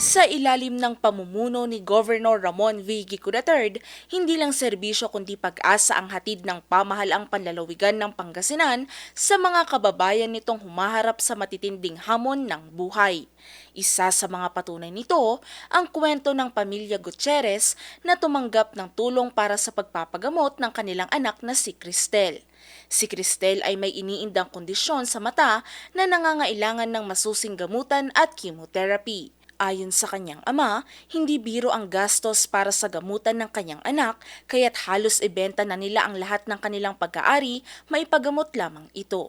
Sa ilalim ng pamumuno ni Governor Ramon V. Gico III, hindi lang serbisyo kundi pag-asa ang hatid ng pamahalaang panlalawigan ng Pangasinan sa mga kababayan nitong humaharap sa matitinding hamon ng buhay. Isa sa mga patunay nito ang kwento ng pamilya Gutierrez na tumanggap ng tulong para sa pagpapagamot ng kanilang anak na si Cristel. Si Cristel ay may iniindang kondisyon sa mata na nangangailangan ng masusing gamutan at chemotherapy. Ayon sa kanyang ama, hindi biro ang gastos para sa gamutan ng kanyang anak, kaya't halos ibenta na nila ang lahat ng kanilang pag-aari, maipagamot lamang ito.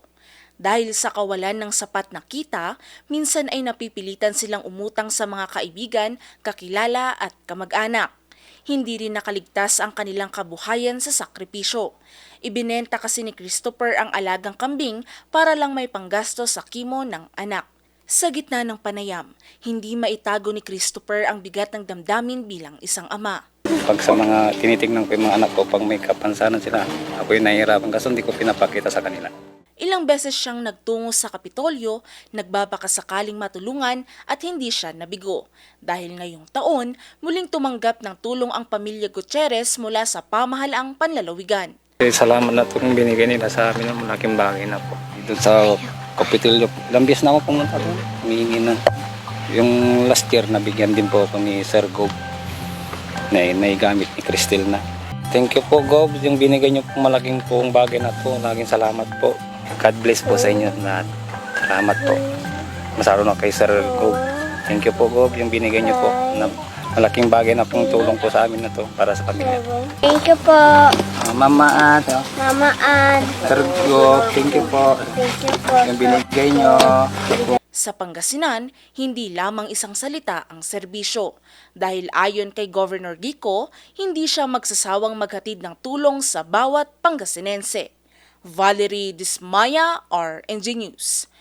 Dahil sa kawalan ng sapat na kita, minsan ay napipilitan silang umutang sa mga kaibigan, kakilala at kamag-anak. Hindi rin nakaligtas ang kanilang kabuhayan sa sakripisyo. Ibinenta kasi ni Christopher ang alagang kambing para lang may panggasto sa kimo ng anak. Sa gitna ng panayam, hindi maitago ni Christopher ang bigat ng damdamin bilang isang ama. Pag sa mga tinitingnan ko yung mga anak ko, pag may kapansanan sila, ako yung nahihirapan kasi hindi ko pinapakita sa kanila. Ilang beses siyang nagtungo sa Kapitolyo, nagbabaka sakaling matulungan at hindi siya nabigo. Dahil ngayong taon, muling tumanggap ng tulong ang pamilya Gutierrez mula sa pamahalaang panlalawigan. Eh, salamat na itong binigay nila sa amin ng malaking bagay na po. Doon sa Kapitolyo, ilang beses na ako pumunta doon. Humingi na. Yung last year, nabigyan din po ako ni Sir Gob na naigamit ni Cristel na. Thank you po, Gob. Yung binigay niyo po malaking pong bagay na po. Laging salamat po. God bless po sa inyo lahat. Salamat po. Masaro na kay Sir Gob. Thank you po, Gob. Yung binigay niyo po. Na malaking bagay na pong tulong po sa amin na to para sa pamilya. Thank you po, Mama at uh, Mama. Sir Gob, thank you po. Thank you po. Yung binigay niyo. Sa Pangasinan, hindi lamang isang salita ang serbisyo. Dahil ayon kay Governor Gico, hindi siya magsasawang maghatid ng tulong sa bawat Pangasinense. Valerie Dismaya, RNG News.